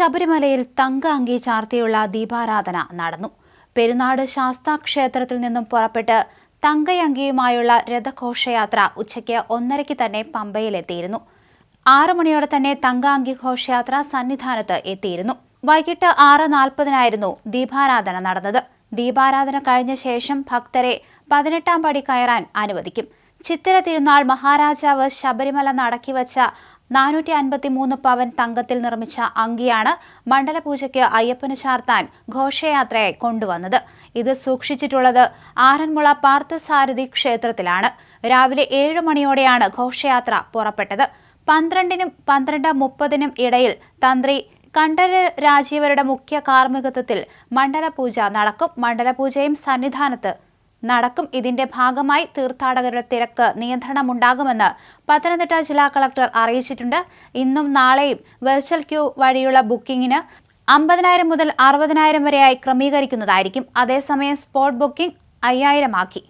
ശബരിമലയിൽ തങ്ക അങ്കി ചാർത്തിയുള്ള ദീപാരാധന നടന്നു. പെരുന്നാട് ശാസ്താ ക്ഷേത്രത്തിൽ നിന്നും പുറപ്പെട്ട് തങ്കയങ്കിയുമായുള്ള രഥഘോഷയാത്ര ഉച്ചയ്ക്ക് ഒന്നരയ്ക്ക് തന്നെ പമ്പയിലെത്തിയിരുന്നു. ആറു മണിയോടെ തന്നെ തങ്കാങ്കി ഘോഷയാത്ര സന്നിധാനത്ത് എത്തിയിരുന്നു. വൈകിട്ട് ആറ് നാൽപ്പതിനായിരുന്നു ദീപാരാധന നടന്നത്. ദീപാരാധന കഴിഞ്ഞ ശേഷം ഭക്തരെ പതിനെട്ടാം പടി കയറാൻ അനുവദിക്കും. ചിത്തിര തിരുനാൾ മഹാരാജാവ് ശബരിമല നടക്കിവച്ച നാനൂറ്റി അൻപത്തി മൂന്ന് പവൻ തങ്കത്തിൽ നിർമ്മിച്ച അങ്കിയാണ് മണ്ഡലപൂജയ്ക്ക് അയ്യപ്പന് ചാർത്താൻ ഘോഷയാത്രയായി കൊണ്ടുവന്നത്. ഇത് സൂക്ഷിച്ചിട്ടുള്ളത് ആറന്മുള പാർത്ഥസാരഥി ക്ഷേത്രത്തിലാണ്. രാവിലെ ഏഴ് മണിയോടെയാണ് ഘോഷയാത്ര പുറപ്പെട്ടത്. പന്ത്രണ്ടിനും പന്ത്രണ്ട് മുപ്പതിനും ഇടയിൽ തന്ത്രി കണ്ഠര രാജീവരുടെ മുഖ്യ കാർമ്മികത്വത്തിൽ മണ്ഡലപൂജ നടക്കും. മണ്ഡലപൂജയും സന്നിധാനത്ത് നടക്കും. ഇതിന്റെ ഭാഗമായി തീർത്ഥാടകരുടെ തിരക്ക് നിയന്ത്രണമുണ്ടാകുമെന്ന് പത്തനംതിട്ട ജില്ലാ കളക്ടർ അറിയിച്ചിട്ടുണ്ട്. ഇന്നും നാളെയും വെർച്വൽ ക്യൂ വഴിയുള്ള ബുക്കിംഗിന് അമ്പതിനായിരം മുതൽ അറുപതിനായിരം വരെയായി ക്രമീകരിക്കുന്നതായിരിക്കും. അതേസമയം സ്പോട്ട് ബുക്കിംഗ് അയ്യായിരം ആക്കി